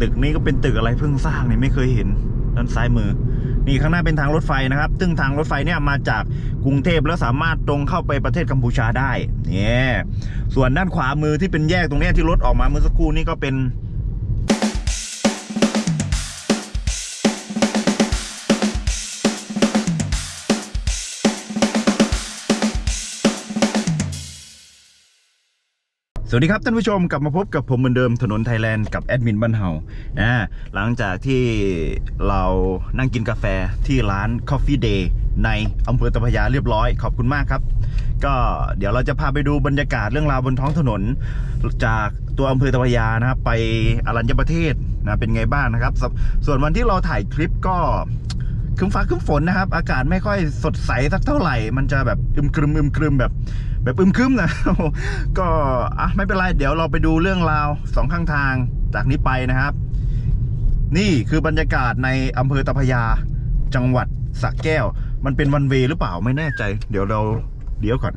ตึกนี้ก็เป็นตึกอะไรเพิ่งสร้างเนี่ยไม่เคยเห็นด้านซ้ายมือ นี่ข้างหน้าเป็นทางรถไฟนะครับ ซึ่งทางรถไฟเนี่ยมาจากกรุงเทพแล้วสามารถตรงเข้าไปประเทศกัมพูชาได้เนี่ยส่วนด้านขวามือที่เป็นแยกตรงนี้ที่รถออกมาเมื่อสักครู่นี่ก็เป็น วัสดีครับท่านผู้ชมกลับมาพบกับผมเหมือนเดิมถนนไทยแลนด์กับแอดมินบ้านเฮานะหลังจากที่เรานั่งกินกาแฟที่ร้าน Coffee Day ในอำเภอตะพยาเรียบร้อย ขอบคุณมากครับ ก็เดี๋ยวเราจะพาไปดูบรรยากาศเรื่องราวบนท้องถนน จากตัวอำเภอตะพยานะครับไปอรัญญประเทศนะเป็นไงบ้างนะครับสส่วนวันที่เราถ่ายคลิปก็ ครึ้มฟ้าครึ้มฝนนะครับ อากาศไม่ค่อยสดใสสักเท่าไหร่ มันจะแบบอึมครึมอึมครึมแบบ แบบอึมครึมนะ ก็อะไม่เป็นไร เดี๋ยวเราไปดูเรื่องราวสองข้างทางจากนี้ไปนะครับ นี่คือบรรยากาศในอำเภอตะพยา จังหวัดสระแก้ว มันเป็นวันเวหรือเปล่าไม่แน่ใจ เดี๋ยวเราเดี๋ยวก่อน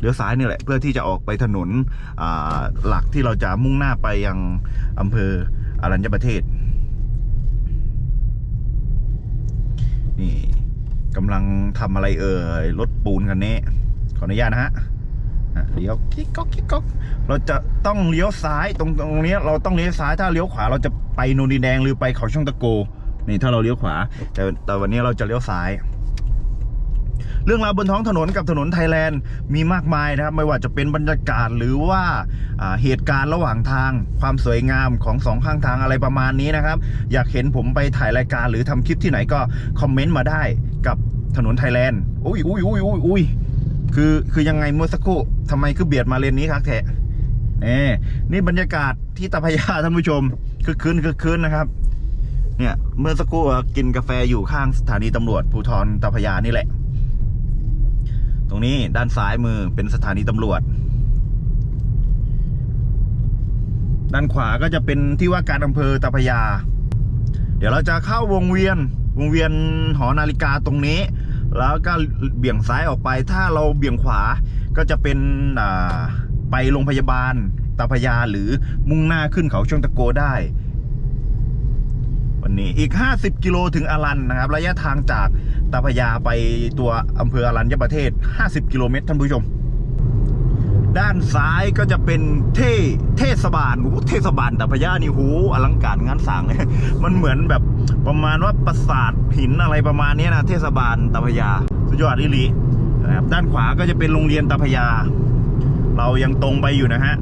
เลี้ยวซ้ายนี่แหละ เพื่อที่จะออกไปถนนอ่าหลักที่เราจะมุ่งหน้าไปยังอำเภออรัญญประเทศ กำลังทำอะไรเอ่ยรถปูนคันนี้ ขออนุญาตนะฮะเลี้ยวกิ๊กก๊อกกิ๊กก๊อกเราจะต้องเลี้ยวซ้ายตรงตรงเนี้ยเราต้องเลี้ยวซ้ายถ้าเลี้ยวขวาเราจะไปโนนดินแดงหรือไปเขาช่องตะโกนี่ถ้าเราเลี้ยวขวา แต่แต่วันนี้เราจะเลี้ยวซ้าย เรื่องราวบนท้องถนนกับถนนไทยแลนด์มีมากมายนะครับ ไม่ว่าจะเป็นบรรยากาศหรือว่าเหตุการณ์ระหว่างทางความสวยงามของสองข้างทางอะไรประมาณนี้นะครับ อยากเห็นผมไปถ่ายรายการหรือทำคลิปที่ไหนก็คอมเมนต์มาได้กับถนนไทยแลนด์อุ้ยอุ้ยอุ้ยอุ้ยอุ้ยคือคือยังไงเมื่อสักครู่ทำไมคือเบียดมาเลนนี้ครับแทะเน่นี่บรรยากาศที่ตาพยาท่านผู้ชมคือคืนคือคืนนะครับ เนี่ยเมื่อสักครู่กินกาแฟอยู่ข้างสถานีตำรวจภูธรตาพยานี่แหละ ตรงนี้ด้านซ้ายมือเป็นสถานีตำรวจ ด้านขวาก็จะเป็นที่ว่าการอำเภอตาพยา เดี๋ยวเราจะเข้าวงเวียนวงเวียนหอนาฬิกาตรงนี้ แล้วก็เบี่ยงซ้ายออกไป ถ้าเราเบี่ยงขวาก็จะเป็นอ่าไปโรงพยาบาลตาพยาหรือมุ่งหน้าขึ้นเขาช่องตะโกได้ วันนี้อีก 50 กิโลถึงอารันนะครับ ระยะทางจาก ตาพยาไปตัวอำเภออรัญญประเทศ 50 กิโลเมตรท่านผู้ชม ด้านซ้ายก็จะเป็นเทเทศบาลโอ้โหเทศบาลตาพยานี่โหอลังการงานสร้างมันเหมือนแบบประมาณว่าปราสาทหินอะไรประมาณนี้นะเทศบาลตาพยา สุดยอดอิลีนะครับด้านขวาก็จะเป็นโรงเรียนตาพยา เรายังตรงไปอยู่นะฮะ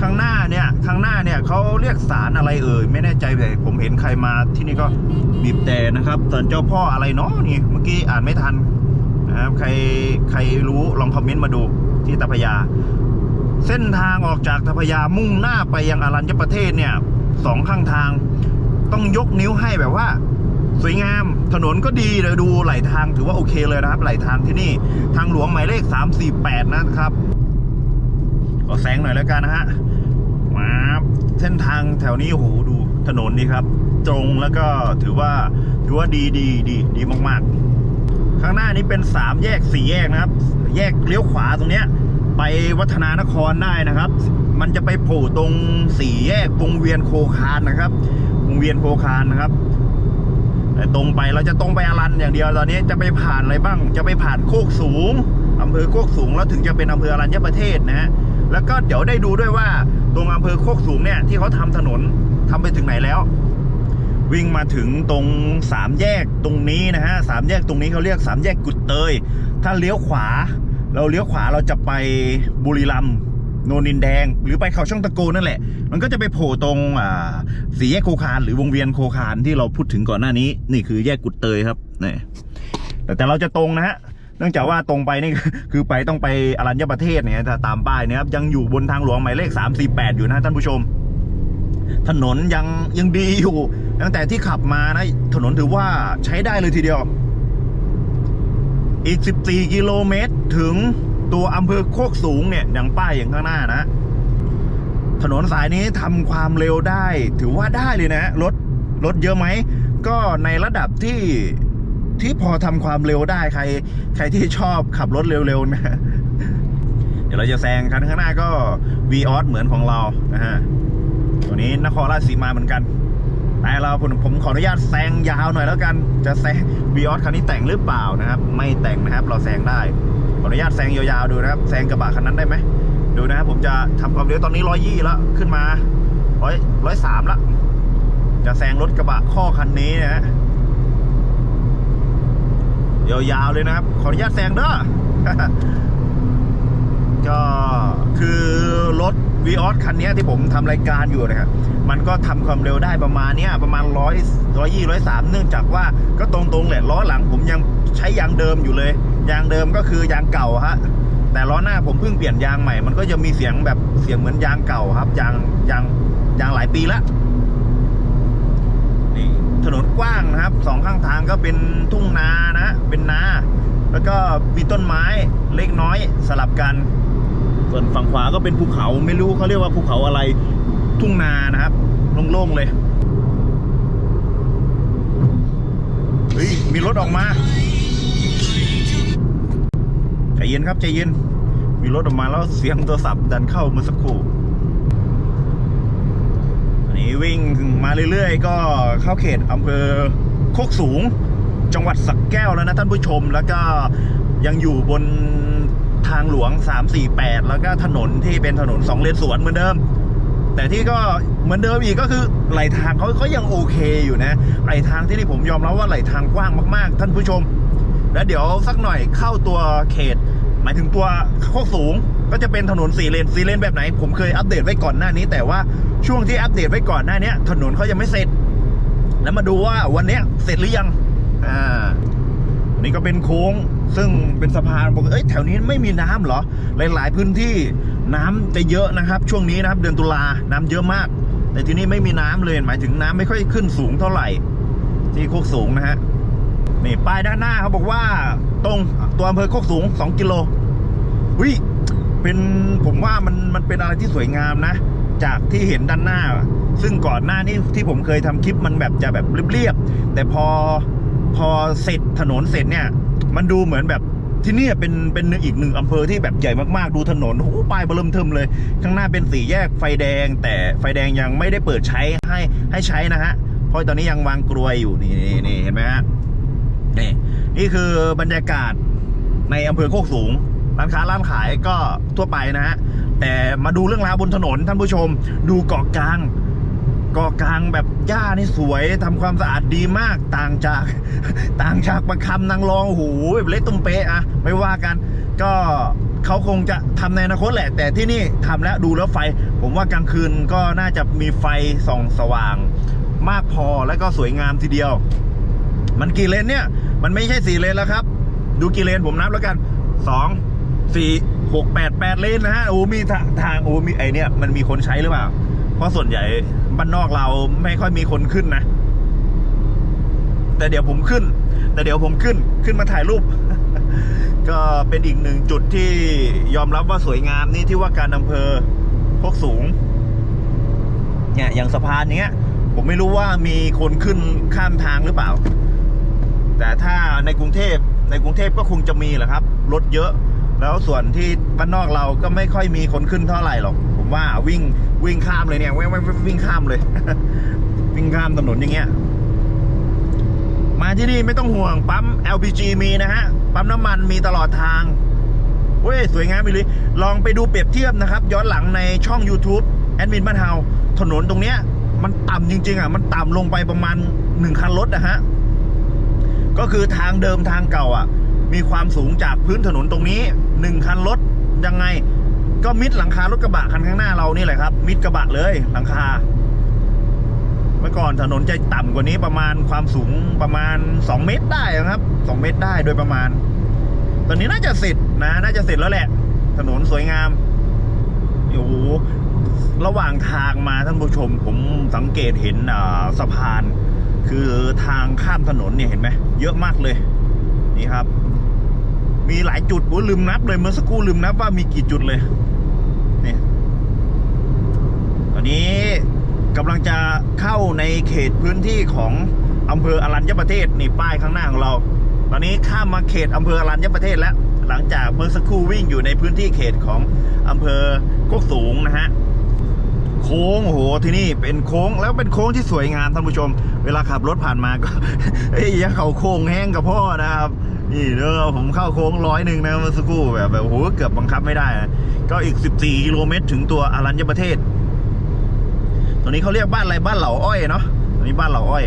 ข้างหน้าางหน้าเนี่ยเขาเรียกสารอะไรเอ่ยไม่แน่ใจแต่ผมเห็นใครมาที่นี่ก็บีบแต่นะครับส่วนเจ้าพ่ออะไรเนาะนี่เมื่อกี้อ่านไม่ทันนะครับใครใครรู้ลองคอมเมนต์มาดูที่ตาพยา เส้นทางออกจากตาพยามุ่งหน้าไปยังอรัญญประเทศเนี่ยสองข้างทางต้องยกนิ้วให้แบบว่า สวยงามถนนก็ดีเลยดูไหลทางถือว่าโอเคเลยนะครับไหลทางที่นี่ทางหลวงหมายเลข 348 นะครับขอแสงหน่อยแล้วกันนะฮะ มาเส้นทางแถวนี้โอ้โหดูถนนนี่ครับ ตรงแล้วก็ถือว่าถือว่าดีดีดีดีมากๆ ข้างหน้านี้เป็นสามแยกสี่แยกนะครับ แยกเลี้ยวขวาตรงเนี้ย ไปวัฒนานครได้นะครับ มันจะไปโผล่ตรงสี่แยกวงเวียนโคคานนะครับวงเวียนโคคานนะครับแต่ตรงไปเราจะตรงไปอรันอย่างเดียวตอนนี้จะไปผ่านอะไรบ้าง จะไปผ่านโคกสูงอำเภอโคกสูงแล้วถึงจะเป็นอำเภออรัญญประเทศนะฮะ แล้วก็เดี๋ยวได้ดูด้วยว่าตรงอำเภอโคกสูงเนี่ยที่เขาทำถนนทำไปถึงไหนแล้ว วิ่งมาถึงตรงสามแยกตรงนี้นะฮะสามแยกตรงนี้เขาเรียกสามแยกกุดเตย ถ้าเลี้ยวขวา เราเลี้ยวขวาเราจะไปบุรีรัมย์โนนินแดง หรือไปเขาช่องตะโกนั่นแหละ มันก็จะไปโผล่ตรงอ่าสี่แยกโคคานหรือวงเวียนโคคานที่เราพูดถึงก่อนหน้านี้ นี่คือแยกกุดเตยครับนี่แต่เราจะตรงนะฮะ เนื่องจากว่าตรงไปนี่คือไปต้องไปอรัญญประเทศเนี่ยถ้าตามป้ายนี่ยครับยังอยู่บนทางหลวงหมายเลข 348 อยู่นะท่านผู้ชม ถนนยังยังดีอยู่ ตั้งแต่ที่ขับมานะถนนถือว่าใช้ได้เลยทีเดียว อีก 14 กิโลเมตรถึงตัวอำเภอโคกสูงเนี่ยอย่างป้ายอย่างข้างหน้านะ ถนนสายนี้ทำความเร็วได้ ถือว่าได้เลยนะรถรถเยอะไหมก็ในระดับที่ ที่พอทำความเร็วได้ใคร ใครที่ชอบขับรถเร็วๆนะดี๋ยวเราจะแซงคันข้างหน้าก็ v ีออสเหมือนของเรานะฮะตัวนี้นครราชสีมาเหมือนกันแต่เราผมผมขออนุญาตแซงยาวหน่อยแล้วกัน จะแซง v ีออสคันนี้แต่งหรือเปล่านะครับ ไม่แต่งนะครับ เราแซงได้ ขออนุญาตแซงยาวๆดูนะครับ แซงกระบะคันนั้นได้ไหม ดูนะครับผมจะทำความเร็วตอนนี้ร้อยยี่แล้วขึ้นมาร้อยร้อยสามละ จะแซงรถกระบะข้อคันนี้นะฮะ ยาวๆเลยนะครับ ขออนุญาตแซงเด้อก็คือรถ v ีออสคันนี้ที่ผมทำรายการอยู่นะครับ มันก็ทำความเร็วได้ประมาณเนี้ยประมาณร้อยร้อยยี่ร้อยสามเนื่องจากว่าก็ตรงๆแหละล้อหลังผมยังใช้ยางเดิมอยู่เลย ยางเดิมก็คือยางเก่าฮะแต่ล้อหน้าผมเพิ่งเปลี่ยนยางใหม่ มันก็จะมีเสียงแบบเสียงเหมือนยางเก่าครับ ยางยางยางหลายปีละ ถนนกว้างนะครับสองข้างทางก็เป็นทุ่งนานะ เป็นนา แล้วก็มีต้นไม้เล็กน้อยสลับกัน ส่วนฝั่งขวาก็เป็นภูเขาไม่รู้เขาเรียกว่าภูเขาอะไรทุ่งนานะครับโล่งๆเลยเฮ้ยมีรถออกมาใจเย็นครับใจเย็นมีรถออกมาแล้วเสียงโทรศัพท์ดันเข้าเมื่อสักครู่ วิ่งมาเรื่อยๆ ก็เข้าเขตอำเภอโคกสูง จังหวัดสักแก้วแล้วนะท่านผู้ชมแล้วก็ยังอยู่บนทางหลวง 348 แล้วก็ถนนที่เป็นถนนสองเลนสวนเหมือนเดิม แต่ที่ก็เหมือนเดิมอีกก็คือไหลทางเขาเขายังโอเคอยู่นะไหลทางที่นี่ผมยอมรับว่าไหลทางกว้างมากๆ ท่านผู้ชม แล้วเดี๋ยวสักหน่อยเข้าตัวเขต หมายถึงตัวโคกสูง ก็จะเป็นถนนสี่เลนสี่เลนแบบไหน ผมเคยอัปเดตไว้ก่อนหน้านี้ แต่ว่าช่วงที่อัปเดตไว้ก่อนหน้านี้ถนนเขายังไม่เสร็จ แล้วมาดูว่าวันนี้เสร็จหรือยังอ่าอันนี้ก็เป็นโค้งซึ่งเป็นสะพานบอกเอ้ยแถวนี้ไม่มีน้ำเหรอ หลาย ๆ พื้นที่น้ำจะเยอะนะครับ ช่วงนี้นะครับเดือนตุลาน้ำเยอะมาก แต่ที่นี่ไม่มีน้ำเลย หมายถึงน้ำไม่ค่อยขึ้นสูงเท่าไหร่ ที่โคกสูงนะฮะนี่ป้ายด้านหน้าเขาบอกว่า ตรงตัวอำเภอโคกสูง 2 กิโลวิ เป็นผมว่ามันมันเป็นอะไรที่สวยงามนะ จากที่เห็นด้านหน้า ซึ่งก่อนหน้านี้ที่ผมเคยทำคลิปมันแบบจะแบบเรียบๆแต่พอพอเสร็จถนนเสร็จเนี่ย มันดูเหมือนแบบที่นี่เป็นเป็นอีกหนึ่งอำเภอที่แบบใหญ่มากๆ ดูถนนโอ้ป้ายเบลมเทิมเลย ข้างหน้าเป็นสี่แยกไฟแดง แต่ไฟแดงยังไม่ได้เปิดใช้ให้ให้ใช้นะฮะ เพราะตอนนี้ยังวางกลวยอยู่นี่นี่นี่เห็นไหมฮะนี่นี่คือบรรยากาศในอำเภอโคกสูง ร้านค้าร้านขายก็ทั่วไปนะฮะแต่มาดูเรื่องราวบนถนนท่านผู้ชม ดูเกาะกลางเกาะกลางแบบหญ้านี่สวยทำความสะอาดดีมากต่างจากต่างจากประคำนางรองโอ้โหแบบเละตุ้มเป๊ะอะไม่ว่ากัน ก็เขาคงจะทำในอนาคตแหละ แต่ที่นี่ทำแล้วดูแล้วไฟ ผมว่ากลางคืนก็น่าจะมีไฟส่องสว่าง มากพอและก็สวยงามทีเดียว มันกี่เลนเนี่ย มันไม่ใช่สี่เลนแล้วครับ ดูกี่เลนผมนับแล้วกันสอง สี่หกแปดแปดเลนนะฮะโอ้มีทางทางโอ้มีไอเนี่ยมันมีคนใช้หรือเปล่า เพราะส่วนใหญ่บ้านนอกเราไม่ค่อยมีคนขึ้นนะ แต่เดี๋ยวผมขึ้น แต่เดี๋ยวผมขึ้นขึ้นมาถ่ายรูป ก็เป็นอีกหนึ่งจุดที่ยอมรับว่าสวยงามนี่ที่ว่าการอำเภอโคกสูง เนี่ยอย่างสะพานเนี้ย ผมไม่รู้ว่ามีคนขึ้นข้ามทางหรือเปล่า แต่ถ้าในกรุงเทพในกรุงเทพก็คงจะมีแหละครับรถเยอะ แล้วส่วนที่บ้านนอกเราก็ไม่ค่อยมีคนขึ้นเท่าไหร่หรอก ผมว่าวิ่งวิ่งข้ามเลยเนี่ยวิ่งวิ่งวิ่งข้ามเลย วิ่งข้ามถนนอย่างเงี้ย มาที่นี่ไม่ต้องห่วงปั๊ม LPG มีนะฮะ ปั๊มน้ำมันมีตลอดทางเว้ย สวยงามไปเลยลองไปดูเปรียบเทียบนะครับ ย้อนหลังในช่อง YouTube แอดมินบ้านเฮาถนนตรงเนี้ย มันต่ำจริง ๆ อะ มันต่ำลงไปประมาณหนึ่งคันรถนะฮะ ก็คือทางเดิมทางเก่าอะ มีความสูงจากพื้นถนนตรงนี้ หนึ่งคันรถยังไง ก็มิดหลังคารถกระบะคันข้างหน้าเรานี่แหละครับ มิดกระบะเลยหลังคา เมื่อก่อนถนนจะต่ำกว่านี้ประมาณความสูงประมาณ 2 เมตรได้ครับ2เมตรได้โดยประมาณ ตอนนี้น่าจะเสร็จนะ น่าจะเสร็จแล้วแหละ ถนนสวยงามโอ้โหระหว่างทางมาท่านผู้ชม ผมสังเกตเห็นสะพาน คือทางข้ามถนนเนี่ยเห็นไหมเยอะมากเลย นี่ครับ มีหลายจุดโอ้ลืมนับเลยเมื่อสักครู่ลืมนับว่ามีกี่จุดเลยนี่ตอนนี้กำลังจะเข้าในเขตพื้นที่ของอำเภออรัญญประเทศนี่ป้ายข้างหน้าของเรา ตอนนี้ข้ามมาเขตอำเภออรัญญประเทศแล้ว หลังจากเมื่อสักครู่วิ่งอยู่ในพื้นที่เขตของอำเภอโคกสูงนะฮะโค้งโอ้โหที่นี่เป็นโค้งแล้วเป็นโค้งที่สวยงามท่านผู้ชม เวลาขับรถผ่านมาก็เอ้ยยังเขาโค้งแห้งกับพ่อนะครับ นี่เด้อผมเข้าโค้งร้อยหนึ่งนะเมื่อสักครู่แบบแบบโหเกือบบังคับไม่ได้นะก็อีก 14กิโลเมตรถึงตัวอารัญญประเทศตรงนี้เขาเรียกบ้านอะไรบ้านเหล่าอ้อยเนาะตรงนี้บ้านเหล่าอ้อย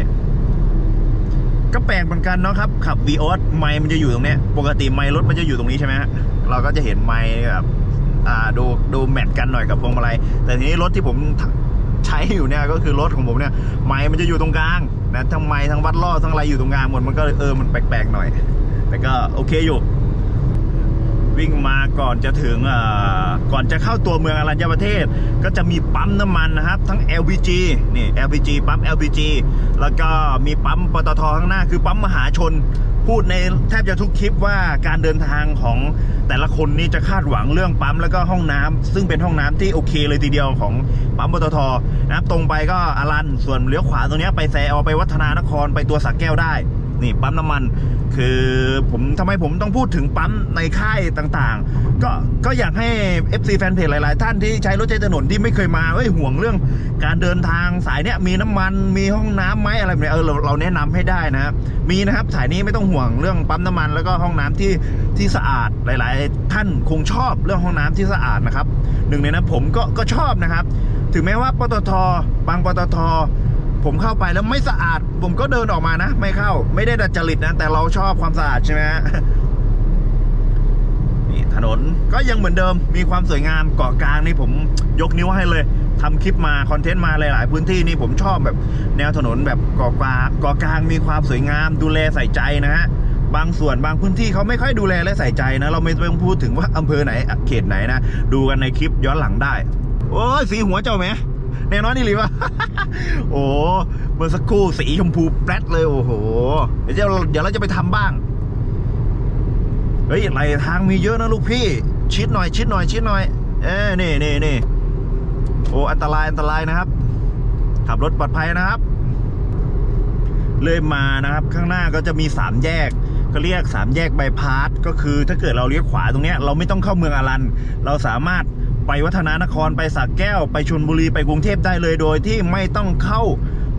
ก็แปลกเหมือนกันเนาะครับ ขับ v ีออสไมค์มันจะอยู่ตรงเนี้ย ปกติไมค์รถมันจะอยู่ตรงนี้ใช่ไหมฮะเราก็จะเห็นไมค์แบบอ่าดูดูแมทกันหน่อยกับพวงมาลัยแต่ทีนี้รถที่ผมใช้อยู่เนี่ยก็คือรถของผมเนี่ยไมค์มันจะอยู่ตรงกลางนะทั้งไมค์ทั้งวัดล่อทั้งอะไรอยู่ตรงกลางหมดมันก็เลยเออมันแปลกๆหน่อย แต่ก็โอเคอยู่ วิ่งมาก่อนจะถึงก่อนจะเข้าตัวเมืองอรัญญประเทศ ก็จะมีปั๊มน้ำมันนะครับ ทั้ง LPG นี่ LPG ปั๊ม LPG แล้วก็มีปั๊มปตทข้างหน้าคือปั๊มมหาชนพูดในแทบจะทุกคลิปว่าการเดินทางของแต่ละคนนี่จะคาดหวังเรื่องปั๊มแล้วก็ห้องน้ำซึ่งเป็นห้องน้ำที่โอเคเลยทีเดียวของปั๊มปตทนะครับตรงไปก็อารันส่วนเลี้ยวขวาตรงนี้ไปแซอไปวัฒนานครไปตัวสักแก้วได้ นี่ปั๊มน้ำมัน คือผมทำไมผมต้องพูดถึงปั๊มในค่ายต่างๆ ก็ก็อยากให้ FC แฟนเพจหลายๆ ท่านที่ใช้รถใช้ถนนที่ไม่เคยมาเอ้ยห่วงเรื่อง การเดินทางสายเนี้ยมีน้ำมันมีห้องน้ำไหมอะไรแบบเนี้ยเออเราเราแนะนำให้ได้นะครับมีนะครับสายนี้ไม่ต้องห่วงเรื่องปั๊มน้ำมัน แล้วก็ห้องน้ำที่ที่สะอาดหลาย ๆ ท่านคงชอบเรื่องห้องน้ำที่สะอาดนะครับหนึ่งในนั้นผมก็ก็ชอบนะครับ ถึงแม้ว่าปตทบางปตท ผมเข้าไปแล้วไม่สะอาด ผมก็เดินออกมานะ ไม่เข้า ไม่ได้ดัดจริตนะ แต่เราชอบความสะอาดใช่ไหมฮะนี่ถนนก็ยังเหมือนเดิมมีความสวยงามเกาะกลางนี่ผมยกนิ้วให้เลยทำคลิปมาคอนเทนต์มาหลาย ๆ พื้นที่นี่ผมชอบแบบแนวถนนแบบเกาะกลางเกาะกลางมีความสวยงาม ดูแลใส่ใจนะฮะบางส่วนบางพื้นที่เขาไม่ค่อยดูแลและใส่ใจนะ เราไม่ต้องพูดถึงว่าอำเภอไหนเขตไหนนะ ดูกันในคลิปย้อนหลังได้ โอ้ยสีหัวเจ้าไหม แน่นอนนี่หรือวะโอ้เมื่อสักครู่สีชมพูแปรดเลยโอ้โห เดี๋ยวเราเดี๋ยวเราจะไปทำบ้าง เฮ้ยไหลทางมีเยอะนะลูกพี่ ชิดหน่อย ชิดหน่อย ชิดหน่อย เอ้นี่นี่นี่โอ้อันตรายอันตรายนะครับ ขับรถปลอดภัยนะครับ เลยมานะครับ ข้างหน้าก็จะมีสามแยกก็เรียกสามแยกบายพาสก็คือถ้าเกิดเราเลี้ยวขวาตรงเนี้ยเราไม่ต้องเข้าเมืองอารัน เราสามารถ ไปวัฒนานครไปสักแก้ว ไปชลบุรีไปกรุงเทพได้เลยโดยที่ไม่ต้องเข้า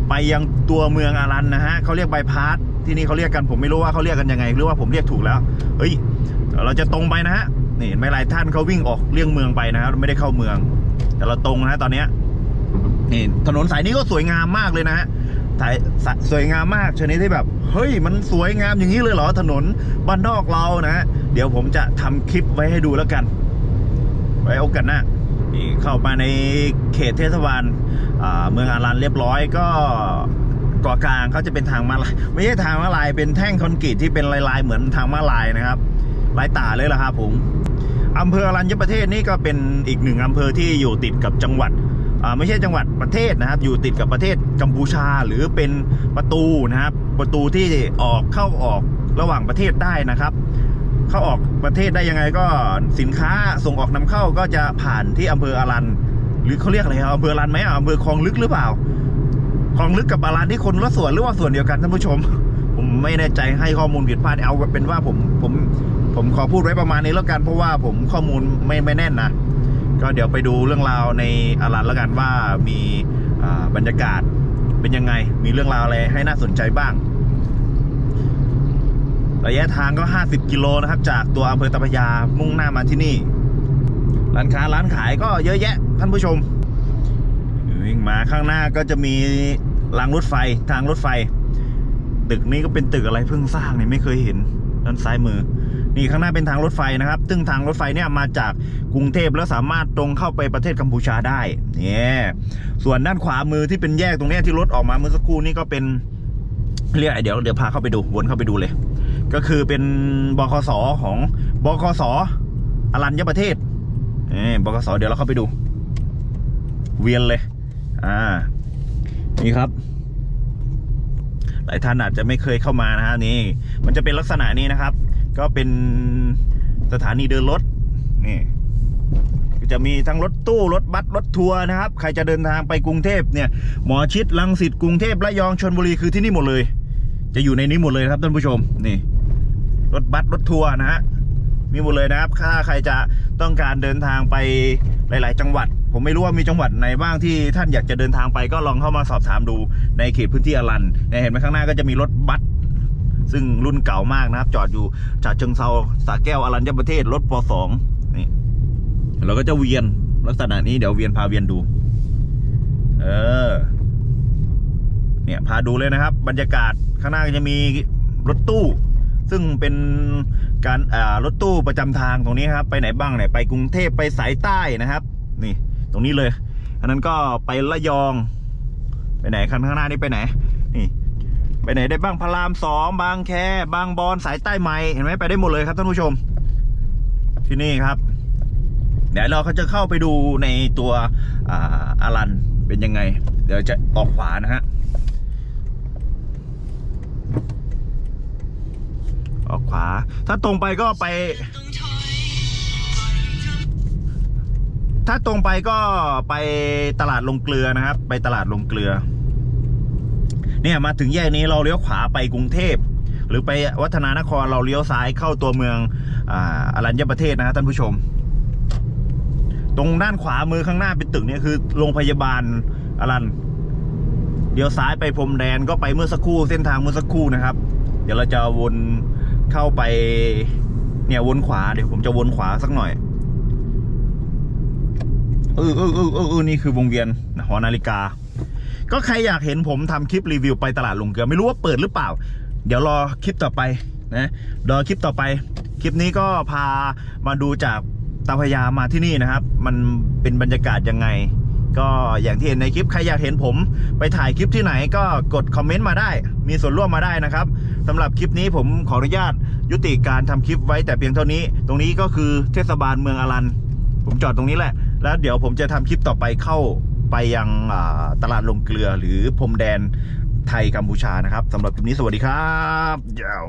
ไปยังตัวเมืองอารันนะฮะเขาเรียกบายพาสที่นี่เขาเรียกกันผมไม่รู้ว่าเขาเรียกกันยังไงหรือว่าผมเรียกถูกแล้วเฮ้ยเราจะตรงไปนะฮะนี่เห็นไหม่หลายท่านเขาวิ่งออกเลี่ยงเมืองไปนะครับไม่ได้เข้าเมือง แต่เราตรงนะฮะตอนเนี้ยนี่ถนนสายนี้ก็สวยงามมากเลยนะฮะสายสสวยงามมากชนิดที่แบบ เฮ้ยมันสวยงามอย่างนี้เลยเหรอถนนบ้านนอกเรานะฮะเดี๋ยวผมจะทำคลิปไว้ให้ดูแล้วกัน ไว้โอกาสหน้านี่เข้ามาในเขตเทศบาลเมืองอารันเรียบร้อยก็กาะกลางเขาจะเป็นทางมาลายไม่ใช่ทางมาลายเป็นแท่งคอนกรีตที่เป็นลายๆ เหมือนทางมาลายนะครับลายตาเลยล่ะครับผมอำเภออรัญญประเทศนี่ก็เป็นอีกหนึ่งอำเภอที่อยู่ติดกับจังหวัดไม่ใช่จังหวัดประเทศนะครับ อยู่ติดกับประเทศกัมพูชาหรือเป็นประตูนะครับ ประตูที่ออกเข้าออกระหว่างประเทศได้นะครับ เข้าออกประเทศได้ยังไงก็สินค้าส่งออกนำเข้าก็จะผ่านที่อำเภออารัน หรือเขาเรียกอะไรครับอำเภออารันไหมอะอำเภอคลองลึกหรือเปล่าคลองลึกกับอารันที่คนละส่วนหรือว่าส่วนเดียวกันท่านผู้ชม ผมไม่แน่ใจให้ข้อมูลผิดพลาดเอาเป็นว่าผมผมผมขอพูดไว้ประมาณนี้แล้วกันเพราะว่าผมข้อมูลไม่ไม่แน่นนะก็เดี๋ยวไปดูเรื่องราวในอารันแล้วกันว่ามีบรรยากาศเป็นยังไง มีเรื่องราวอะไรให้น่าสนใจบ้าง ระยะทางก็ 50 กิโลนะครับ จากตัวอำเภอตะพยามุ่งหน้ามาที่นี่ ร้านค้าร้านขายก็เยอะแยะท่านผู้ชมวิ่งมาข้างหน้าก็จะมีรางรถไฟทางรถไฟ ตึกนี้ก็เป็นตึกอะไรเพิ่งสร้างเนี่ยไม่เคยเห็นด้านซ้ายมือ นี่ข้างหน้าเป็นทางรถไฟนะครับ ซึ่งทางรถไฟเนี่ยมาจากกรุงเทพแล้วสามารถตรงเข้าไปประเทศกัมพูชาได้เนี่ยส่วนด้านขวามือที่เป็นแยกตรงนี้ที่รถออกมาเมื่อสักครู่นี่ก็เป็นเรียกเดี๋ยวเดี๋ยวพาเข้าไปดูวนเข้าไปดูเลย ก็คือเป็นบคสของบคสอรัญญประเทศเออบคสเดี๋ยวเราเข้าไปดู เวียนเลย อ่า นี่ครับ หลายท่านอาจจะไม่เคยเข้ามานะฮะนี่ มันจะเป็นลักษณะนี้นะครับ ก็เป็นสถานีเดินรถนี่จะมีทั้งรถตู้รถบัสรถทัวร์นะครับ ใครจะเดินทางไปกรุงเทพเนี่ย หมอชิดลังสิตกรุงเทพระยองชนบุรีคือที่นี่หมดเลย จะอยู่ในนี้หมดเลยครับท่านผู้ชมนี่ รถบัสรถทัวร์นะฮะมีหมดเลยนะครับ ถ้าใครจะต้องการเดินทางไปหลาย ๆ จังหวัด ผมไม่รู้ว่ามีจังหวัดไหนบ้างที่ท่านอยากจะเดินทางไปก็ลองเข้ามาสอบถามดูในเขตพื้นที่อรันเนี่ยเห็นไหมข้างหน้าก็จะมีรถบัสซึ่งรุ่นเก่ามากนะครับ จอดอยู่จากเชิงเซาสาแก้วอรัญญประเทศรถปสองนี่เราก็จะเวียนลักษณะนี้เดี๋ยวเวียนพาเวียนดู เออ เนี่ยพาดูเลยนะครับ บรรยากาศข้างหน้าก็จะมีรถตู้ ซึ่งเป็นการรถตู้ประจำทางตรงนี้ครับ ไปไหนบ้างเนี่ยไปกรุงเทพไปสายใต้นะครับ นี่ตรงนี้เลยอันนั้นก็ไประยอง ไปไหนคันข้างหน้านี่ไปไหน นี่ ไปไหนได้บ้างพระรามสองบางแคบางบอนสายใต้ใหม่เห็นไหมไปได้หมดเลยครับท่านผู้ชม ที่นี่ครับ เดี๋ยวเราเขาจะเข้าไปดูในตัวอารันเป็นยังไง เดี๋ยวจะออกขวานะฮะ ออกขวา ถ้าตรงไปก็ไป ถ้าตรงไปก็ไปตลาดลงเกลือนะครับ ไปตลาดลงเกลือ เนี่ยมาถึงแยกนี้เราเลี้ยวขวาไปกรุงเทพหรือไปวัฒนานครเราเลี้ยวซ้ายเข้าตัวเมืองอารัญญประเทศนะครับท่านผู้ชม ตรงด้านขวามือข้างหน้าเป็นตึกเนี่ยคือโรงพยาบาลอรันเดี๋ยวซ้ายไปพรมแดนก็ไปเมื่อสักครู่เส้นทางเมื่อสักครู่นะครับ เดี๋ยวเราจะวน เข้าไป เนี่ยวนขวาเดี๋ยวผมจะวนขวาสักหน่อยเออเออเออเออเออนี่คือวงเวียนหอนาฬิกา ก็ใครอยากเห็นผมทำคลิปรีวิวไปตลาดลงเกลือไม่รู้ว่าเปิดหรือเปล่า เดี๋ยวรอคลิปต่อไปนะรอคลิปต่อไป คลิปนี้ก็พามาดูจากตาพยามาที่นี่นะครับ มันเป็นบรรยากาศยังไง ก็อย่างที่เห็นในคลิปใครอยากเห็นผม ไปถ่ายคลิปที่ไหนก็กดคอมเมนต์มาได้ มีส่วนร่วมมาได้นะครับ สำหรับคลิปนี้ผมขออนุญาตยุติการทำคลิปไว้แต่เพียงเท่านี้ ตรงนี้ก็คือเทศบาลเมืองอรัน ผมจอดตรงนี้แหละ แล้วเดี๋ยวผมจะทำคลิปต่อไปเข้าไปยังตลาดลงเกลือหรือพรมแดนไทยกัมพูชานะครับสำหรับคลิปนี้สวัสดีครับยาว